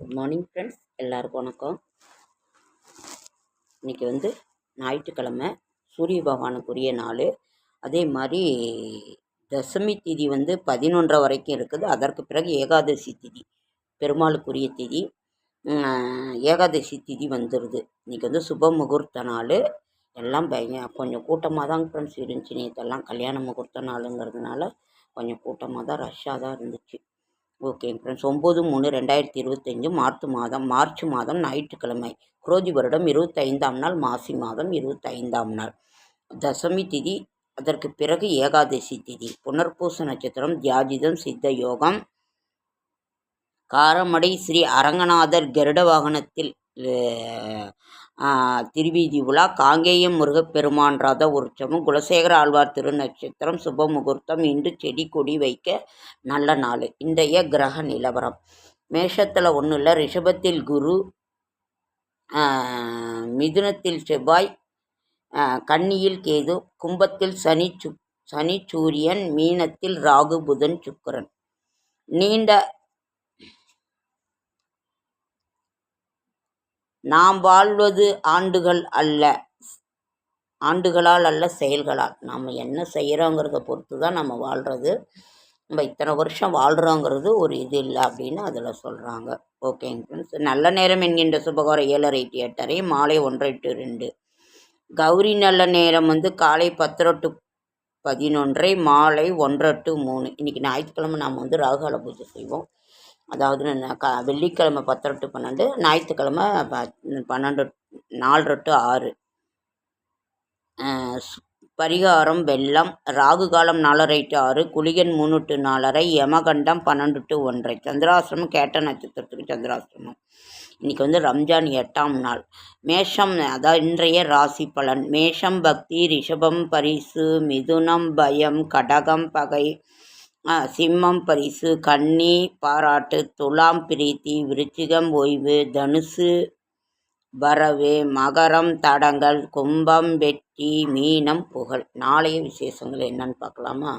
Good morning friends எல்லாருக்கும் வணக்கம். இன்றைக்கி வந்து ஞாயிற்றுக்கிழமை சூரிய பகவானுக்குரிய நாள். அதே மாதிரி தசமி திதி வந்து பதினொன்றரை வரைக்கும் இருக்குது. அதற்கு பிறகு ஏகாதசி திதி பெருமாளுக்குரிய திதி. ஏகாதசி திதி வந்துடுது இன்றைக்கி வந்து சுப முகூர்த்த நாள். எல்லாம் பய கொஞ்சம் கூட்டமாக தான் ஃப்ரெண்ட்ஸ் இருந்துச்சு. நேற்றெல்லாம் கல்யாண முகூர்த்த நாளுங்கிறதுனால கொஞ்சம் கூட்டமாக தான் ரஷ்ஷாக தான் இருந்துச்சு. ஓகேங்க ஃப்ரெண்ட்ஸ் ஒம்பது மூணு ரெண்டாயிரத்தி இருபத்தஞ்சு மார்ச் மாதம் மார்ச் மாதம் ஞாயிற்றுக்கிழமை. குரோதி வருடம் இருபத்தைந்தாம் நாள் மாசி மாதம் இருபத்தைந்தாம் நாள். தசமி திதி அதற்கு பிறகு ஏகாதசி திதி. புனர்பூச நட்சத்திரம் தியாஜிதம் சித்த யோகம். காரமடை ஸ்ரீ அரங்கநாதர் கருட வாகனத்தில் திருவீதி உலா காங்கேயம் முருகப்பெருமான் ரத உற்சவம் குலசேகர ஆழ்வார் திருநட்சத்திரம் சுப முகூர்த்தம் இன்று செடி கொடி வைக்க நல்ல நாள். இன்றைய கிரக நிலவரம். மேஷத்தில் ஒன்றும் இல்லை ரிஷபத்தில் குரு மிதுனத்தில் செவ்வாய் கன்னியில் கேது கும்பத்தில் சனி சு சனி சூரியன் மீனத்தில் ராகு புதன் சுக்கரன். நீண்ட நாம் வாழ்வது ஆண்டுகள் அல்ல. ஆண்டுகளால் அல்ல செயல்களால். நாம் என்ன செய்கிறோங்கிறத பொறுத்து தான் நம்ம வாழ்கிறது நம்ம இத்தனை வருஷம் வாழ்கிறோங்கிறது ஒரு இது இல்லை அப்படின்னு அதில் சொல்கிறாங்க ஓகேங்க ஃப்ரெண்ட்ஸ் நல்ல நேரம் என்கின்ற சுபகாரம் ஏழரை டு எட்டரை மாலை ஒன்றரை டு ரெண்டு. கௌரி நல்ல நேரம் வந்து காலை பத்தரை டு பதினொன்றை மாலை ஒன்றரை டு மூணு. இன்றைக்கி ஞாயிற்றுக்கிழமை நாம் வந்து ராகுகால பூஜை செய்வோம். அதாவது க வெள்ளிக்கிழமை பத்தரை டு பன்னெண்டு ஞாயிற்றுக்கிழமை ப- பன்னெண்டு நாலரை டு ஆறு. பரிகாரம் வெள்ளம் ராகு காலம் நாலரை டு ஆறு குளிகன் மூணு டு நாலரை யமகண்டம் பன்னெண்டு டு ஒன்றை. சந்திராசிரமம் கேட்ட நட்சத்திரத்துக்கு சந்திராசிரமம் இன்றைக்கி வந்து ரம்ஜான் எட்டாம் நாள். மேஷம் அதாவது இன்றைய ராசி பலன். மேஷம் பக்தி ரிஷபம் பரிசு மிதுனம் பயம் கடகம் பகை சிம்மம் பரிசு கன்னி பாராட்டு துலாம் பிரீத்தி விருச்சிகம் ஓய்வு தனுசு வரவு மகரம் தடங்கள் கும்பம் வெற்றி மீனம் புகழ். நாளைய விசேஷங்கள் என்னன்னு பார்க்கலாமா?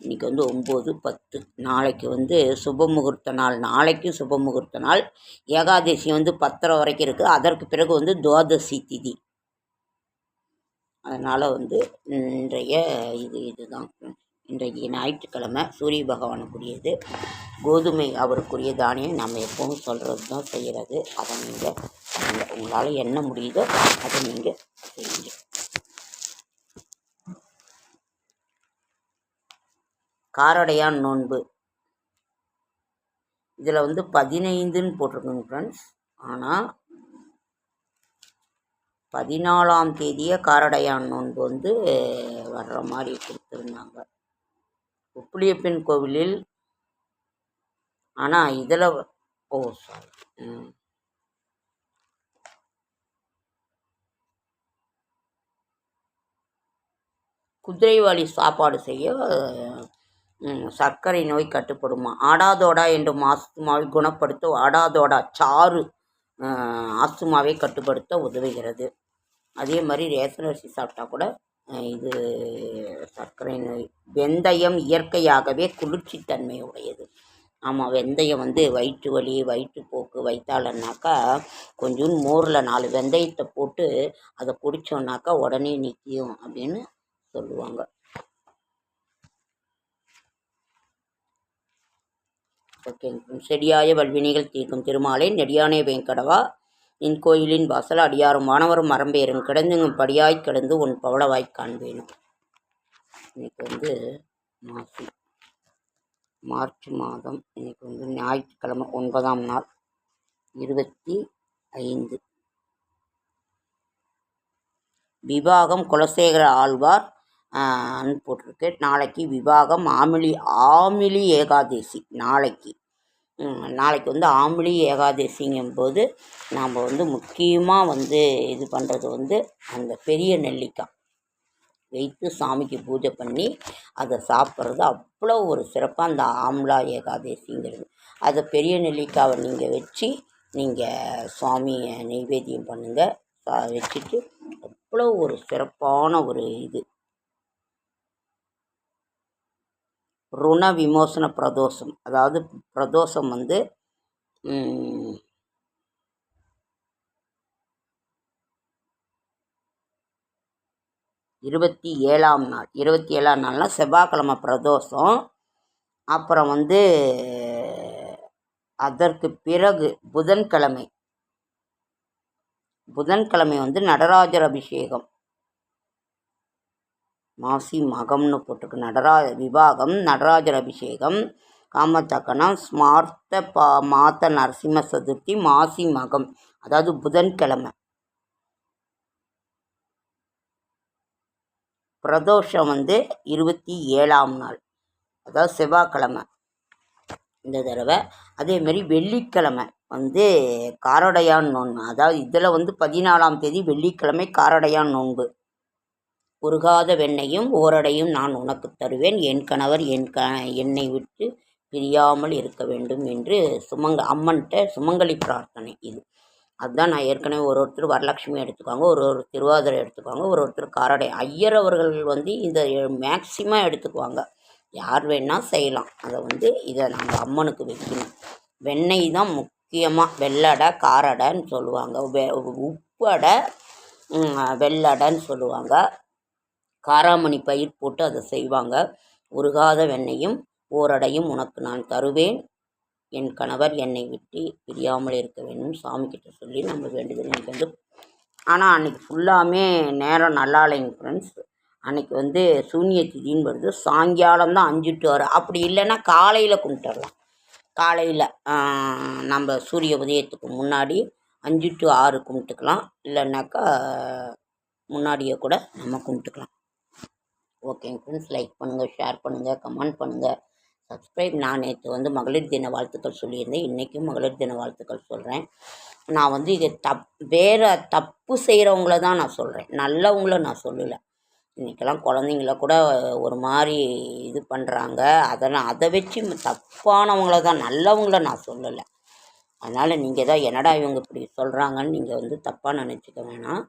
இன்னைக்கு வந்து ஒம்பது பத்து. நாளைக்கு வந்து சுப முகூர்த்த நாள். நாளைக்கும் சுப முகூர்த்த நாள். ஏகாதசி வந்து பத்தரை வரைக்கும் இருக்குது அதற்கு பிறகு வந்து துவாதசி திதி. அதனால் வந்து இன்றைய இது இதுதான். இன்றைக்கு ஞாயிற்றுக்கிழமை சூரிய பகவானுக்குரியது. கோதுமை அவருக்குரிய தானியம் நம்ம எப்பவும் சொல்கிறது தான் செய்கிறது அதை நீங்கள் உங்களால் என்ன முடியுதோ அதை நீங்கள் செய்யுங்க. காரடையான் நோன்பு. இதில் வந்து பதினைந்துன்னு போட்டிருக்குங்க ஃப்ரெண்ட்ஸ் ஆனால் பதினாலாம் தேதியே காரடையான் நோன்பு வந்து வர்ற மாதிரி கொடுத்துருந்தாங்க. உப்புளியப்பன் கோவிலில். ஆனால் இதில் ஓ சாரி குதிரைவாளி குதிரைவாலி சாப்பாடு செய்ய சர்க்கரை நோய் கட்டுப்படுமா? ஆடாதோடா என்று ஆஸ்துமாவை குணப்படுத்த ஆடாதோடா சாறு ஆஸ்துமாவை கட்டுப்படுத்த உதவுகிறது. அதே மாதிரி ரேஷன் அரிசி சாப்பிட்டா கூட இது சர்க்கரை நோய். வெந்தயம் இயற்கையாகவே குளிர்ச்சித்தன்மை உடையது. ஆமாம் வெந்தயம் வந்து வயிற்று வலி வயிற்றுப்போக்கு வைத்தாலன்னாக்கா கொஞ்சோண்டு மோரில் நாலு வெந்தயத்தை போட்டு அதை குடித்தோன்னாக்கா உடனே நிற்கும் அப்படின்னு சொல்லுவாங்க. ஓகேங்க செடியாய வல்வினைகள் தீர்க்கும் திருமாலை நெடியானே வெங்கடவா நின் கோயிலின் வாசல் அடியாரும் வானவரும் மரம்பேறும். கிடந்துங்கும் படியாய் கிடந்து உன் பவளவாய் காண்பேனும். இன்னைக்கு வந்து மாசி. மார்ச் மாதம் இன்னைக்கு வந்து ஞாயிற்றுக்கிழமை ஒன்பதாம் நாள் இருபத்தி ஐந்து. விவாகம் குலசேகர ஆழ்வார் போட்டிருக்கு நாளைக்கு விவாகம் ஆமிலி ஆமிலி ஏகாதசி நாளைக்கு. நாளைக்கு வந்து ஆம்பளி ஏகாதசிங்கும்போது நாம் வந்து முக்கியமாக வந்து இது பண்ணுறது வந்து அந்த பெரிய நெல்லிக்காய் வைத்து சாமிக்கு பூஜை பண்ணி அதை சாப்பிட்றது அவ்வளோ ஒரு சிறப்பாக அந்த ஆம்லா ஏகாதசிங்கிறது. அதை பெரிய நெல்லிக்காவை நீங்கள் வச்சு நீங்கள் சுவாமியை நெய்வேத்தியம் பண்ணுங்கள் வச்சுட்டு அவ்வளோ ஒரு சிறப்பான ஒரு இது. ருண விமோசன பிரதோஷம். அதாவது பிரதோஷம் வந்து இருபத்தி ஏழாம் நாள். இருபத்தி ஏழாம் நாள்னால் செவ்வாய்க்கிழமை பிரதோஷம். அப்புறம் வந்து அதற்கு பிறகு புதன்கிழமை. புதன்கிழமை வந்து நடராஜர் அபிஷேகம். மாசி மகம்னு போட்டிருக்கு. நடரா விவாகம் நடராஜர் அபிஷேகம் காமத்தக்கணம் ஸ்மார்த்த பா மாத்த நரசிம்ம சதுர்த்தி மாசி மகம். அதாவது புதன்கிழமை. பிரதோஷம் வந்து இருபத்தி ஏழாம் நாள். அதாவது செவ்வாய்க்கிழமை. இந்த தடவை. அதேமாரி வெள்ளிக்கிழமை வந்து காரடையான் நோன்பு. அதாவது இதில் வந்து பதினாலாம் தேதி வெள்ளிக்கிழமை காரடையான் நோன்பு. உருகாத வெண்ணையும் ஓரடையும் நான் உனக்கு தருவேன். என் கணவர் என் க என்னை விட்டு பிரியாமல் இருக்க வேண்டும் என்று சுமங்க அம்மன்கிட்ட சுமங்கலி பிரார்த்தனை இது. அதுதான் நான் ஏற்கனவே ஒரு ஒருத்தர் வரலட்சுமி எடுத்துக்குவாங்க ஒரு ஒரு திருவாதிரை எடுத்துக்குவாங்க ஒரு ஒருத்தர் காரடை. ஐயர் அவர்கள் வந்து இந்த மேக்சிமம் எடுத்துக்குவாங்க. யார் வேணால் செய்யலாம். அதை வந்து இதை நாங்கள் அம்மனுக்கு வைக்கணும். வெண்ணெய் தான் முக்கியமாக வெள்ளடை காரடைன்னு சொல்லுவாங்க. வெ உப்பு அடை வெள்ளடைன்னு சொல்லுவாங்க. காராமணி பயிர் போட்டு அதை செய்வாங்க. உருகாத வெண்ணையும் ஓரடையும் உனக்கு நான் தருவேன். என் கணவர் என்னை விட்டு பிரியாமல் இருக்க வேண்டும். சாமிக்கிட்ட சொல்லி நம்ம வேண்டுதல் எனக்கு வந்து ஆனால் அன்றைக்கி ஃபுல்லாமே நேரம் நல்லா இல்லைங்க ஃப்ரெண்ட்ஸ் அன்றைக்கி வந்து சூன்ய திதின்னு வருது. சாயங்காலம் தான் அஞ்சு டு ஆறு அப்படி இல்லைன்னா காலையில் கும்பிட்டுடலாம் காலையில் நம்ம சூரிய உதயத்துக்கு முன்னாடி அஞ்சு டு ஆறு கும்பிட்டுக்கலாம். இல்லைன்னாக்கா முன்னாடியே கூட நம்ம கும்பிட்டுக்கலாம். ஓகேங்க ஃப்ரெண்ட்ஸ் லைக் பண்ணுங்கள் ஷேர் பண்ணுங்கள் கமெண்ட் பண்ணுங்கள் சப்ஸ்கிரைப் நான் நேற்று வந்து மகளிர் தின வாழ்த்துக்கள் சொல்லியிருந்தேன். இன்றைக்கும் மகளிர் தின வாழ்த்துக்கள் சொல்கிறேன் நான் வந்து இது தப் வேறு தப்பு செய்கிறவங்கள தான் நான் சொல்கிறேன் நல்லவங்கள நான் சொல்லலை. இன்றைக்கெல்லாம் குழந்தைங்கள கூட ஒரு மாதிரி இது பண்ணுறாங்க அதை நான் அதை வச்சு தப்பானவங்கள தான் நல்லவங்கள நான் சொல்லலை. அதனால் நீங்கள் தான் என்னடா இவங்க இப்படி சொல்கிறாங்கன்னு நீங்கள் வந்து தப்பாக நினச்சிக்க வேணாம்.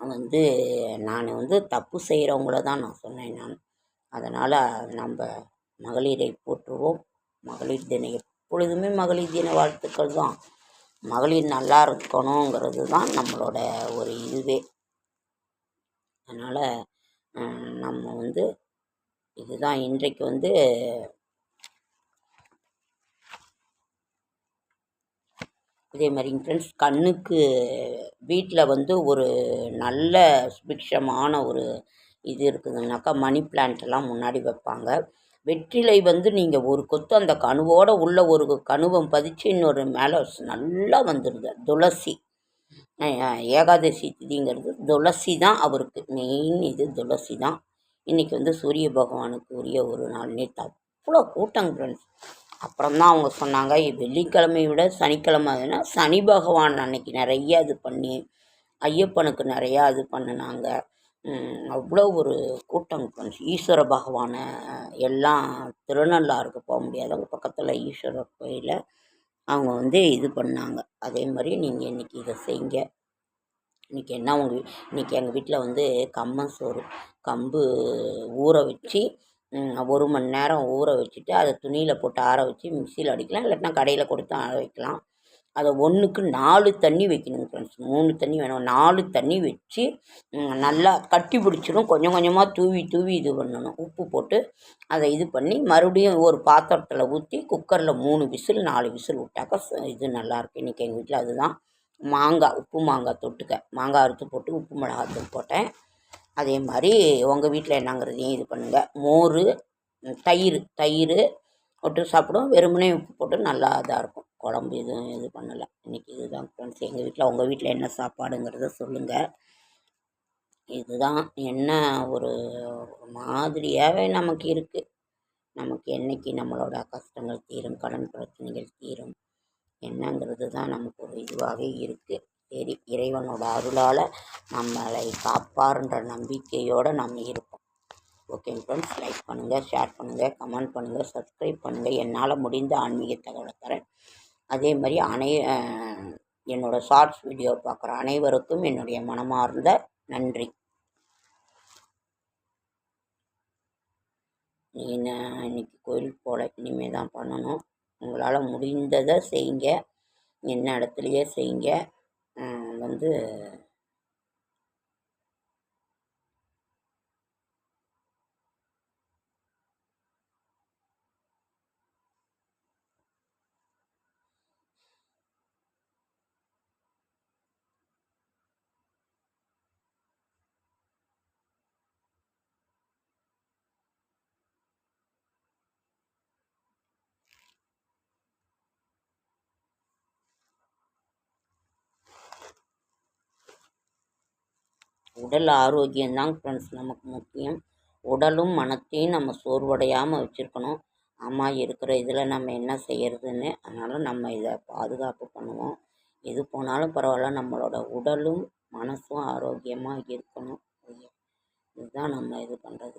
வந்து நான் வந்து தப்பு செய்கிறவங்கள தான் நான் சொன்னேன் நான். அதனால் நம்ம மகளிரை போற்றுவோம். மகளிர் தினம் எப்பொழுதுமே மகளிர் தின வாழ்த்துக்கள் தான். மகளிர் நல்லா இருக்கணுங்கிறது தான் நம்மளோட ஒரு இதுவே. அதனால் நம்ம வந்து இதுதான் இன்றைக்கு வந்து இதே மாதிரிங்க ஃப்ரெண்ட்ஸ் கண்ணுக்கு வீட்டில் வந்து ஒரு நல்ல சுபிக்ஷமான ஒரு இது இருக்குதுன்னாக்கா மணி பிளான்ட்லாம் முன்னாடி வைப்பாங்க. வெற்றிலை வந்து நீங்கள் ஒரு கொத்து அந்த கணுவோட உள்ள ஒரு கணுவம் பதிச்சு இன்னொரு மேலே நல்லா வந்துடுது துளசி. ஏகாதசி திதிங்கிறது துளசி தான் அவருக்கு மெயின் இது துளசி தான். இன்றைக்கி வந்து சூரிய பகவானுக்கு உரிய ஒரு நாள். நேற்று அவ்வளோ கூட்டங்க ஃப்ரெண்ட்ஸ் அப்புறம்தான் அவங்க சொன்னாங்க வெள்ளிக்கிழமையை விட சனிக்கிழமைனா சனி பகவான் அன்னைக்கு நிறைய இது பண்ணி ஐயப்பனுக்கு நிறையா இது பண்ணினாங்க. அவ்வளோ ஒரு கூட்டம். ஃப்ரெண்ட்ஸ் ஈஸ்வர பகவானை எல்லாம் திருநள்ளாறுக்கு போக முடியாதவங்க பக்கத்தில் ஈஸ்வரர் கோயிலில் அவங்க வந்து இது பண்ணாங்க. அதே மாதிரி நீங்கள் இன்றைக்கி இதை செய்யுங்க இன்றைக்கி என்ன உங்கள் வீ இன்றைக்கி எங்கள் வீட்டில் வந்து கம்மன் சோறு கம்பு ஊற வச்சு ஒரு மணி நேரம் ஊற வச்சுட்டு அதை துணியில் போட்டு ஆற வச்சு மிக்சியில் அடிக்கலாம். இல்லாட்டினா கடையில் கொடுத்து ஆற வைக்கலாம். அதை ஒன்றுக்கு நாலு தண்ணி வைக்கணும் ஃப்ரெண்ட்ஸ் மூணு தண்ணி வேணும். நாலு தண்ணி வச்சு நல்லா கட்டி பிடிச்சிடும். கொஞ்சம் கொஞ்சமாக தூவி தூவி இது பண்ணணும். உப்பு போட்டு அதை இது பண்ணி மறுபடியும் ஒரு பாத்திரத்தில் ஊற்றி குக்கரில் மூணு விசில் நாலு விசில் விட்டாக்கா இது நல்லாயிருக்கு இன்றைக்கி எங்கள் வீட்டில் அதுதான். மாங்காய் உப்பு மாங்காய் தொட்டுக்க. மாங்காய் அறுத்து போட்டு உப்பு மிளகாத்தூள் போட்டேன். அதே மாதிரி உங்கள் வீட்டில் என்னங்கிறதையும் இது பண்ணுங்கள் மோர் தயிர் தயிர் போட்டு சாப்பிடும். வெறுமனே உப்பு போட்டு நல்லா இதாக இருக்கும். குழம்பு எதுவும் இது பண்ணலை. இன்றைக்கி இதுதான் ஃப்ரெண்ட்ஸ். எங்கள் வீட்டில் உங்கள் வீட்டில் என்ன சாப்பாடுங்கிறத சொல்லுங்கள் இதுதான் என்ன ஒரு மாதிரியாகவே நமக்கு இருக்குது நமக்கு என்னைக்கு நம்மளோட கஷ்டங்கள் தீரும் கடன் பிரச்சனைகள் தீரும் என்னங்கிறது தான் நமக்கு ஒரு இதுவாகவே இருக்குது சரி இறைவனோட அருளால் நம்மளை காப்பாருன்ற நம்பிக்கையோடு நம்ம இருப்போம். ஓகேங்க ஃப்ரெண்ட்ஸ் லைக் பண்ணுங்கள் ஷேர் பண்ணுங்கள் கமெண்ட் பண்ணுங்கள் சப்ஸ்கிரைப் பண்ணுங்கள் என்னால் முடிந்த ஆன்மீக தகவலை தரேன். அதே மாதிரி அனை என்னோடய ஷார்ட்ஸ் வீடியோ பார்க்குற அனைவருக்கும் என்னுடைய மனமார்ந்த நன்றி. நீ இன்னைக்கு கோயிலுக்கு போகல இனிமேல் தான் பண்ணணும். உங்களால் முடிந்ததை செய்யுங்க என்ன இடத்துலையே செய்யுங்க வந்து உடல் ஆரோக்கியம்தான் ஃப்ரெண்ட்ஸ் நமக்கு முக்கியம். உடலும் மனத்தையும் நம்ம சோர்வடையாமல் வச்சுருக்கணும். அம்மா இருக்கிற இதில் நம்ம என்ன செய்கிறதுன்னு அதனால் நம்ம இதை பாதுகாப்பு பண்ணுவோம். எது போனாலும் பரவாயில்ல நம்மளோட உடலும் மனசும் ஆரோக்கியமாக இருக்கணும். இதுதான் நம்ம இது பண்ணுறது